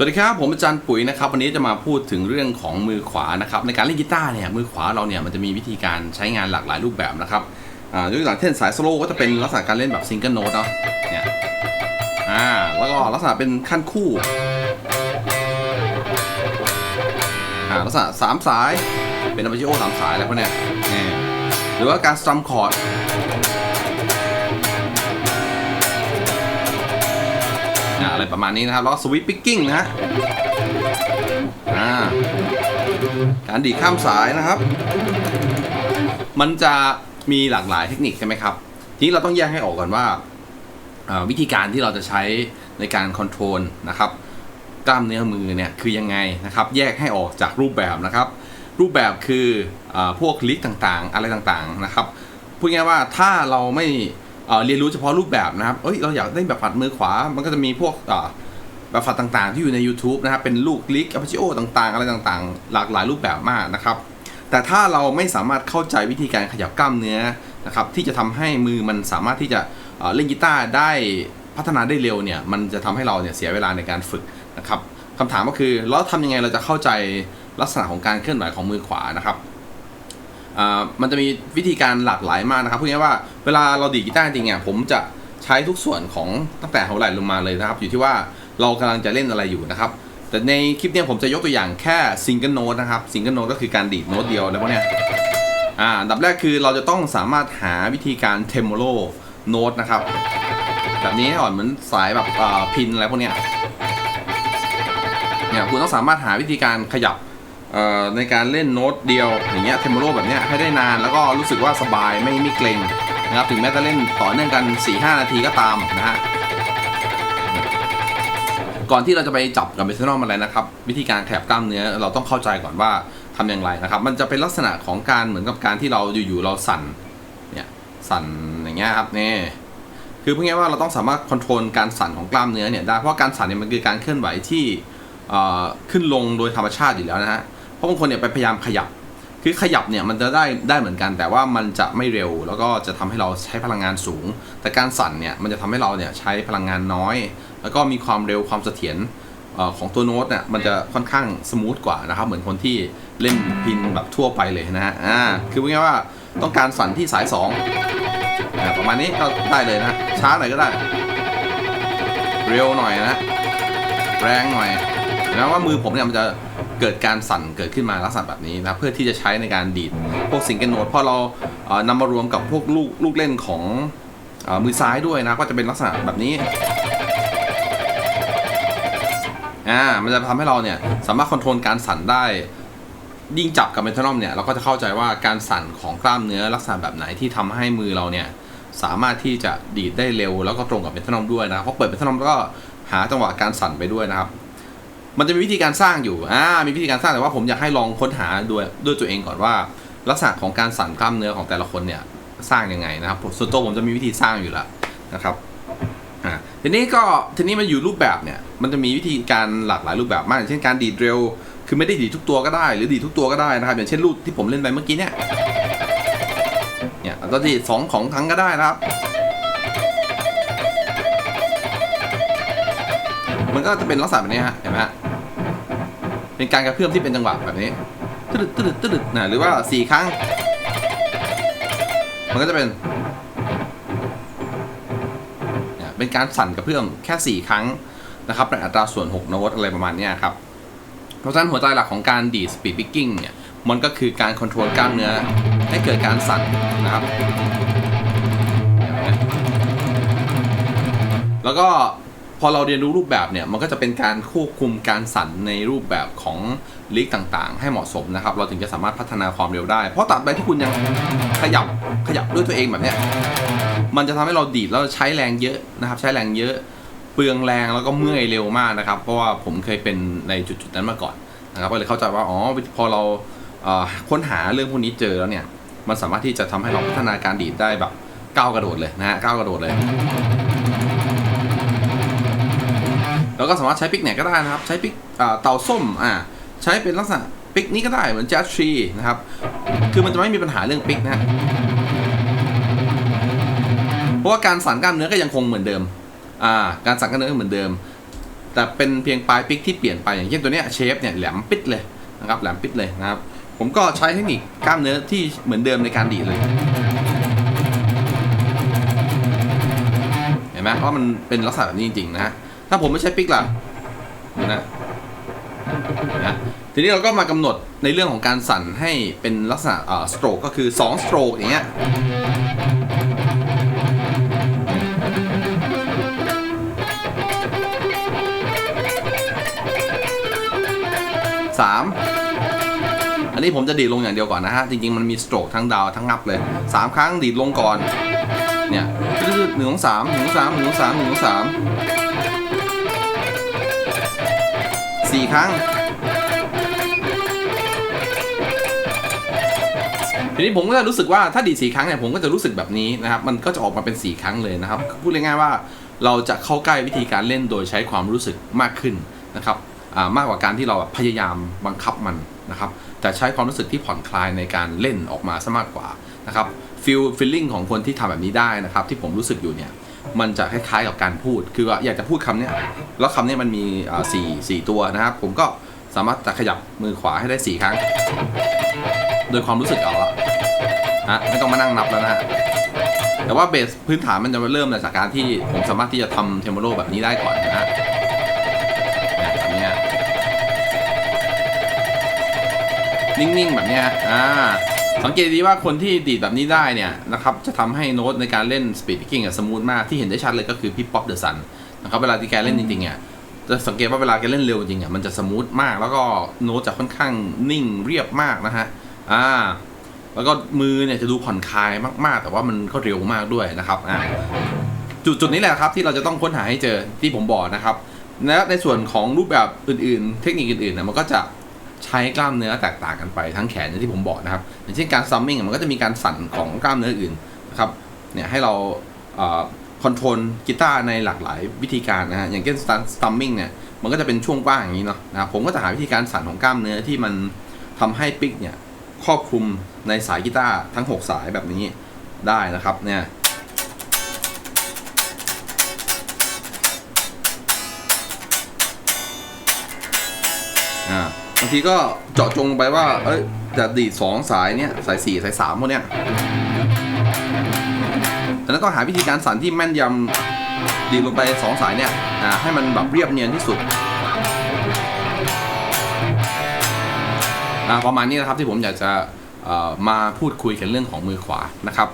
สวัสดีครับ ผมอาจารย์ปุ๋ยนะครับวันนี้จะมาพูดถึงเรื่องของมือขวานะครับในการเล่นกีตาร์เนี่ยมือขวาเราเนี่ยมันจะมีวิธีการใช้งานหลากหลายรูปแบบนะครับอ่ายกตัวอย่างเช่นสายโซโล่ก็จะเป็นลักษณะการเล่นแบบซิงเกิลโน้ตเนาะเนี่ยอ่าแล้วก็ลักษณะเป็นขั้นคู่อ่าลักษณะสามสายเป็นอัปเปอร์โอสามสายอะไรพวกเนี้ยนี่หรือว่าการสตรัมคอร์ด อะไรประมาณนี้นะครับแล้วก็สวิตปิกกิ้งนะฮะการดีดข้ามสายนะครับ มันจะมีหลากหลายเทคนิคใช่ไหมครับ ทีนี้เราต้องแยกให้ออกก่อนว่าาวิธีการที่เราจะใช้ในการคอนโทรลนะครับกล้ามเนื้อมือเนี่ยคือยังไงนะครับ แยกให้ออกจากรูปแบบนะครับ รูปแบบคืออพวกลิกต่างๆ อะไรต่างๆนะครับพูดง่ายๆว่าถ้าเราไม่ เรียนรู้เฉพาะรูปแบบนะครับเอ้ยเราอยากได้แบบฝัดมือขวา มันก็จะมีพวกแบบฝัดต่างๆ ที่อยู่ใน YouTube นะครับ เป็นลูกลิกอัพชิโอต่างๆ อะไรต่างๆ หลากหลายรูปแบบมากนะครับ แต่ถ้าเราไม่สามารถเข้าใจวิธีการขยับกล้ามเนื้อนะครับ ที่จะทำให้มือมันสามารถที่จะเเล่นกีตาร์ได้พัฒนาได้เร็วเนี่ย มันจะทำให้เราเนี่ยเสียเวลาในการฝึกนะครับคำถามก็คือแล้วทำยังไงเราจะเข้าใจลักษณะของการเคลื่อนไหวของมือขวานะครับ มันจะมีวิธีการหลากหลายมากนะครับพูดง่ายว่าเวลาเราดีดกีตาร์จริงๆเนี่ยผมจะใช้ทุกส่วนของตั้งแต่หัวไหล่ลงมาเลยนะครับ อยู่ที่ว่าเรากำลังจะเล่นอะไรอยู่นะครับ แต่ในคลิปเนี้ยผมจะยกตัวอย่างแค่ซิงเกิลโน้ตนะครับซิงเกิลโน้ตก็คือการดีดโน้ตเดียวแล้วพวกเนี้ยอ่าดับแรกคือเราจะต้องสามารถหาวิธีการเทมโ o โลโน้ตนะครับแบบนี้ให้อ่อนเหมือนสายแบบพินอะไรพวกเนี้ยเนี่ยคุณต้องสามารถหาวิธีการขยับ ในการเล่นโน้ตเดียวอย่างเงี้ยเทมโ o โลแบบเนี้ยให้ได้นานแล้วก็รู้สึกว่าสบายไม่ไม่เกรงนะครับถึงแม้จะเล่นต่อเนื่องกัน 4-5 นาทีก็ตามนะฮะก่อนที่เราจะไปจับกับเบสนอมอะไรนะครับ วิธีการขยับกล้ามเนื้อเราต้องเข้าใจก่อนว่าทำอย่างไรนะครับ มันจะเป็นลักษณะของการเหมือนกับการที่เราอยู่ๆเราสั่นเนี่ยสั่นอย่างเงี้ยครับนี่คือพูดง่ายๆว่าเราต้องสามารถควบคุมการสั่นของกล้ามเนื้อเนี่ยได้เพราะการสั่นเนี่ยมันคือการเคลื่อนไหวที่ขึ้นลงโดยธรรมชาติอยู่แล้วนะฮะ เพราะบางคนเนี่ยไปพยายามขยับ คือขยับเนี่ยมันจะได้ได้เหมือนกัน แต่ว่ามันจะไม่เร็ว แล้วก็จะทำให้เราใช้พลังงานสูง แต่การสั่นเนี่ยมันจะทำให้เราเนี่ยใช้พลังงานน้อย แล้วก็มีความเร็วความเสถียรของตัวโน้ตเนี่ยมันจะค่อนข้างสมูทกว่านะครับเหมือนคนที่เล่นพินแบบทั่วไปเลยนะฮะอ่าคือพูดง่ายๆว่าต้องการสั่นที่สาย2อประมาณนี้ก็ได้เลยนะช้าหน่อยก็ได้ เร็วหน่อยนะแรงหน่อยนะว่ามือผมเนี่ยมันจะ เกิดการสั่นเกิดขึ้นมาลักษณะแบบนี้นะเพื่อที่จะใช้ในการดีดพวกซิงเกิลโน้ตพอเราเอ่อนำมารวมกับพวกลูกลูกเล่นของอมือซ้ายด้วยนะก็จะเป็นลักษณะแบบนี้อ่ามันจะทำให้เราเนี่ยสามารถคอนโทรลการสั่นได้ยิ่งจับกับเมทานอมเนี่ยเราก็จะเข้าใจว่าการสั่นของกล้ามเนื้อลักษณะแบบไหนที่ทำให้มือเราเนี่ยสามารถที่จะดีดได้เร็วแล้วก็ตรงกับเมทานอมด้วยนะเพราะเปิดเมทานอมแล้วก็หาจังหวะการสั่นไปด้วยนะครับ มันจะมีวิธีการสร้างอยู่อ่ามีวิธีการสร้างแต่ว่าผมอยากให้ลองค้นหาด้วยด้วยตัวเองก่อนว่า ลักษณะของการสั่นกล้ามเนื้อของแต่ละคนเนี่ยสร้างยังไงนะครับส่วนตัวผมจะมีวิธีสร้างอยู่แล้วนะครับอ่าทีนี้ก็ทีนี้มันอยู่รูปแบบเนี่ยมันจะมีวิธีการหลากหลายรูปแบบมากอย่างเช่นการดีดเร็ว คือไม่ได้ดีดทุกตัวก็ได้ หรือดีดทุกตัวก็ได้นะครับ อย่างเช่นรูปที่ผมเล่นไปเมื่อกี้เนี่ยเนี่ยตอนดีดสองของครั้งก็ได้นะครับมันก็จะเป็นลักษณะแบบนี้ฮะเห็นไหมฮะ เป็นการกระเพื่อมที่เป็นจังหวะแบบนี้ตึดตึดตึดนะหรือว่าสี่ครั้ง มันก็จะเป็นเป็นการสั่นกระเพื่อมแค่สี่ครั้งนะครับในอัตราส่วน 6 โน้ตอะไรประมาณนี้ครับ เพราะฉะนั้นหัวใจหลักของการดีดสปีด p ิ c กิ้งเนี่ย มันก็คือการคอนโทรลกล้ามเนื้อ ให้เกิดการสั่นนะครับ แล้วก็ พอเราเรียนรู้รูปแบบเนี่ยมันก็จะเป็นการควบคุมการสั่นในรูปแบบของลิกต่างๆ ให้เหมาะสมนะครับ เราถึงจะสามารถพัฒนาความเร็วได้ เพราะตราบใดที่คุณยังขยับขยับด้วยตัวเองแบบเนี้ยมันจะทำให้เราดีดแล้วใช้แรงเยอะนะครับ ใช้แรงเยอะเปลืองแรงแล้วก็เมื่อยเร็วมากนะครับ เพราะว่าผมเคยเป็นในจุดๆนั้นมาก่อนนะครับก็เลยเข้าใจว่าอ๋อพอเราค้นหาเรื่องพวกนี้เจอแล้วเนี่ยมันสามารถที่จะทำให้เราพัฒนาการดีดได้แบบก้าวกระโดดเลยนะฮะก้าวกระโดดเลย แล้วก็สามารถใช้ปิกไหนก็ได้นะครับ ใช้ปิกเต่าส้มอ่าใช้เป็นลักษณะปิกนี้ก็ได้เหมือนแจ๊สทรีนะครับ คือมันจะไม่มีปัญหาเรื่องปิกนะเพราะว่าการสั่นกล้ามเนื้อก็ยังคงเหมือนเดิมอ่าการสั่นกล้ามเนื้อเหมือนเดิม แต่เป็นเพียงปลายปิกที่เปลี่ยนไปอย่างเช่นตัวเนี้ยเชฟเนี่ยแหลมปิดเลยนะครับแหลมปิดเลยนะครับ ผมก็ใช้เทคนิคกล้ามเนื้อที่เหมือนเดิมในการดีดเลยเห็นไหมเพราะมันเป็นลักษณะแบบนี้จริงๆนะฮะ ถ้าผมไม่ใช้ปิกล่ะนะนะทีนี้เราก็มากำหนดในเรื่องของการสั่นให้เป็นลักษณะอ่อสโตรกก็คือ2สโตรกอย่างเงี้ยสามอันนี้ผมจะดีดลงอย่างเดียวก่อนนะฮะ จริงๆ มันมีสโตรกทั้งดาวทั้งงับเลยสามครั้งดีดลงก่อน เนี่ยหนึ่งสองสามหนึ่งสามหนึ่งสามหนึ่งสองสาม สี่ครั้ง ทีนี้ผมก็จะรู้สึกว่าถ้าดีดสี่ครั้งเนี่ยผมก็จะรู้สึกแบบนี้นะครับ มันก็จะออกมาเป็นสี่ครั้งเลยนะครับ พูดง่ายๆว่าเราจะเข้าใกล้วิธีการเล่นโดยใช้ความรู้สึกมากขึ้นนะครับมากกว่าการที่เราพยายามบังคับมันนะครับแต่ใช้ความรู้สึกที่ผ่อนคลายในการเล่นออกมาซะมากกว่านะครับฟิลฟิลลิ่งของคนที่ทำแบบนี้ได้นะครับ ที่ผมรู้สึกอยู่เนี่ย มันจะคล้ายๆกับการพูด คือว่าอยากจะพูดคำเนี้ยแล้วคำเนี้ยมันมีสี่สี่ตัวนะครับ ผมก็สามารถจะขยับมือขวาให้ได้สี่ครั้ง โดยความรู้สึกเอาละฮะไม่ต้องมานั่งนับแล้วนะ แต่ว่าเบสพื้นฐานมันจะเริ่มจากการที่ผมสามารถที่จะทำเทมโบโลแบบนี้ได้ก่อนนะฮะเนี่ยแบบนี้นิ่งๆ แบบเนี้ยอ่า สังเกตดีว่าคนที่ดีดแบบนี้ได้เนี่ยนะครับจะทำให้โน้ตในการเล่นสปีดพิกกิ้งสมูทมากที่เห็นได้ชัดเลยก็คือพี่ป๊อปเดอะซันนะครับเวลาที่แกเล่นจริงๆเนี่ยจะสังเกตว่าเวลาแกเล่นเร็วจริงอะมันจะสมูทมาก แล้วก็โน้ตจะค่อนข้างนิ่งเรียบมากนะฮะอ่าแล้วก็มือเนี่ยจะดูผ่อนคลายมากๆ แต่ว่ามันก็เร็วมากด้วยนะครับอ่าจุดจุดนี้แหละครับที่เราจะต้องค้นหาให้เจอที่ผมบอกนะครับและในส่วนของรูปแบบอื่นๆ เทคนิคอื่นๆเนี่ยมันก็จะ ใช้กล้ามเนื้อแตกต่างกันไปทั้งแขนอย่างที่ผมบอกนะครับ อย่างเช่นการซัมมิ่งมันก็จะมีการสั่นของกล้ามเนื้ออื่นนะครับเนี่ยให้เราคอนโทรลกีตาร์ในหลากหลายวิธีการนะฮะอย่างเช่นซัมมิ่งเนี่ยมันก็จะเป็นช่วงกว้างอย่างนี้เนาะนะผมก็จะหาวิธีการสั่นของกล้ามเนื้อที่มันทำให้ปิกเนี่ยครอบคลุมในสายกีตาร์ทั้ง 6 สายแบบนี้ได้นะครับเนี่ยอ่า บางทีก็เจาะจงไปว่า เอ้ยจะดีดสองสายเนี่ยสายสี่สายสามพวกเนี้ยแต่นั้นต้องหาวิธีการสั่นที่แม่นยำดีดลงไปสองสายเนี่ยให้มันแบบเรียบเนียนที่สุดประมาณนี้นะครับที่ผมอยากจะมาพูดคุยกันเรื่องของมือขวานะครับ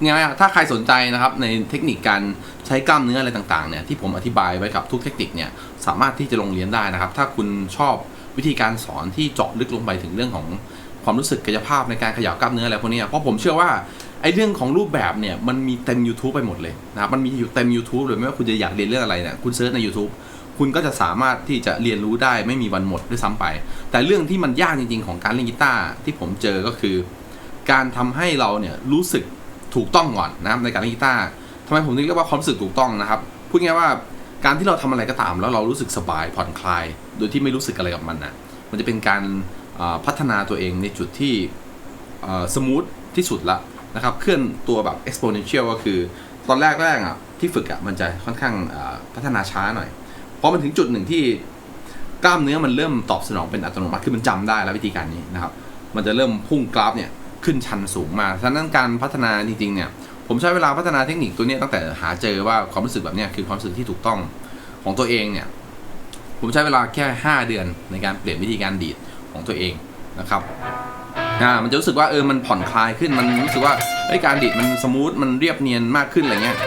เนี่ยถ้าใครสนใจนะครับในเทคนิคการใช้กล้ามเนื้ออะไรต่างๆเนี่ยที่ผมอธิบายไว้กับทุกเทคนิคเนี่ยสามารถที่จะลงเรียนได้นะครับ ถ้าคุณชอบ วิธีการสอนที่เจาะลึกลงไปถึงเรื่องของความรู้สึกกายภาพในการขยับกล้ามเนื้ออะไรพวกนี้เพราะผมเชื่อว่าไอ้เรื่องของรูปแบบเนี่ยมันมีเต็ม YouTube ไปหมดเลยนะครับมันมีอยู่เต็ม YouTube เลยไม่ว่าคุณจะอยากเรียนเรื่องอะไรเนี่ยคุณเซิร์ชใน YouTube คุณก็จะสามารถที่จะเรียนรู้ได้ไม่มีวันหมดด้วยซ้ำไป แต่เรื่องที่มันยากจริง ๆ ของการเล่นกีตาร์ที่ผมเจอก็คือ การทำให้เราเนี่ยรู้สึกถูกต้องก่อนนะครับในการเล่นกีตาร์ทำไมผมถึงเรียกว่าความรู้สึกถูกต้องนะครับพูดง่ายว่าการที่เราทำอะไรก็ตามแล้วเรารู้สึกสบายผ่อนคลาย โดยที่ไม่รู้สึกอะไรกับมันนะมันจะเป็นการพัฒนาตัวเองในจุดที่สมูทที่สุดละนะครับเคลื่อนตัวแบบ exponential ก็คือ ตอนแรกแรกอะที่ฝึกอะมันจะค่อนข้างพัฒนาช้าหน่อยพอมันถึงจุดหนึ่งที่กล้ามเนื้อมันเริ่มตอบสนองเป็นอัตโนมัติคือมันจำได้แล้ววิธีการนี้นะครับ มันจะเริ่มพุ่งกราฟเนี่ยขึ้นชันสูงมาฉะนั้นการพัฒนาจริงๆเนี่ยผมใช้เวลาพัฒนาเทคนิคตัวนี้ตั้งแต่หาเจอว่าความรู้สึกแบบเนี้ยคือความรู้สึกที่ถูกต้องของตัวเองเนี่ย ผมใช้เวลาแค่ 5 เดือนในการเปลี่ยนวิธีการดีดของตัวเองนะครับอ่ามันจะรู้สึกว่าเออมันผ่อนคลายขึ้นมันรู้สึกว่าเอ้ยการดีดมันสมูทมันเรียบเนียนมากขึ้นอะไรเงี้ย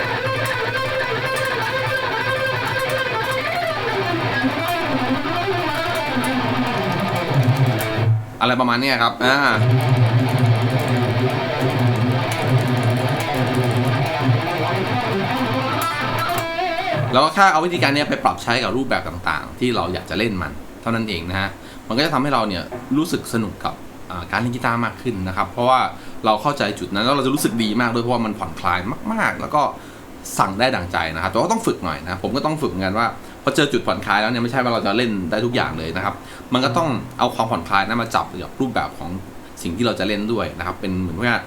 อะไรประมาณนี้ครับอ่า แล้วก็แค่เอาวิธีการนี้ไปปรับใช้กับรูปแบบต่างๆ ที่เราอยากจะเล่นมัน เท่านั้นเองนะฮะ มันก็จะทำให้เราเนี่ยรู้สึกสนุกกับการเล่นกีตาร์มากขึ้นนะครับ เพราะว่าเราเข้าใจจุดนั้นแล้วเราจะรู้สึกดีมากด้วยเพราะว่ามันผ่อนคลายมาก ๆ แล้วก็สั่งได้ดังใจนะครับ แต่ว่าต้องฝึกหน่อยนะผมก็ต้องฝึกเหมือนกันว่าพอเจอจุดผ่อนคลายแล้วเนี่ยไม่ใช่ว่าเราจะเล่นได้ทุกอย่างเลยนะครับ มันก็ต้องเอาความผ่อนคลายนั้นมาจับกับรูปแบบของสิ่งที่เราจะเล่นด้วยนะครับ เป็นเหมือนว่า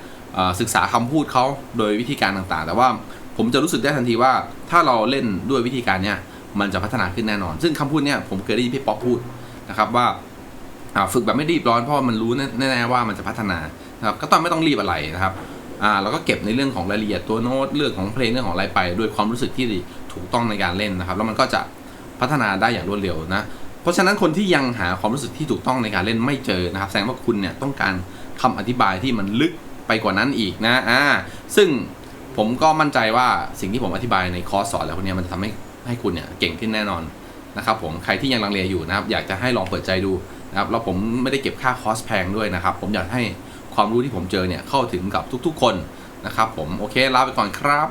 ศึกษาคำพูดเขาโดยวิธีการต่างๆ แต่ว่า ผมจะรู้สึกได้ทันทีว่า ถ้าเราเล่นด้วยวิธีการเนี้ยมันจะพัฒนาขึ้นแน่นอน ซึ่งคำพูดเนี่ยผมเคยได้ยินพี่ป๊อกพูดนะครับว่าฝึกแบบไม่รีบร้อนเพราะมันรู้แน่ๆว่ามันจะพัฒนานะครับก็ต้องไม่ต้องรีบอะไรนะครับอ่าเราก็เก็บในเรื่องของรายละเอียดตัวโน้ตเรื่องของเพลงเรื่องของอะไรไปด้วยความรู้สึกที่ถูกต้องในการเล่นนะครับ แล้วมันก็จะพัฒนาได้อย่างรวดเร็วนะเพราะฉะนั้นคนที่ยังหาความรู้สึกที่ถูกต้องในการเล่นไม่เจอนะครับ แสดงว่าคุณเนี่ยต้องการคำอธิบายที่มันลึกไปกว่านั้นอีกนะอ่าซึ่ง ผมก็มั่นใจว่าสิ่งที่ผมอธิบายในคอร์สสอนแล้วคนนี้มันจะทำให้ให้คุณเนี่ยเก่งขึ้นแน่นอนนะครับผมใครที่ยังลังเลอยู่นะครับอยากจะให้ลองเปิดใจดูนะครับแล้วผมไม่ได้เก็บค่าคอร์สแพงด้วยนะครับ ผมอยากให้ความรู้ที่ผมเจอเนี่ยเข้าถึงกับทุกๆ คนนะครับผมโอเคลาไปก่อนครับ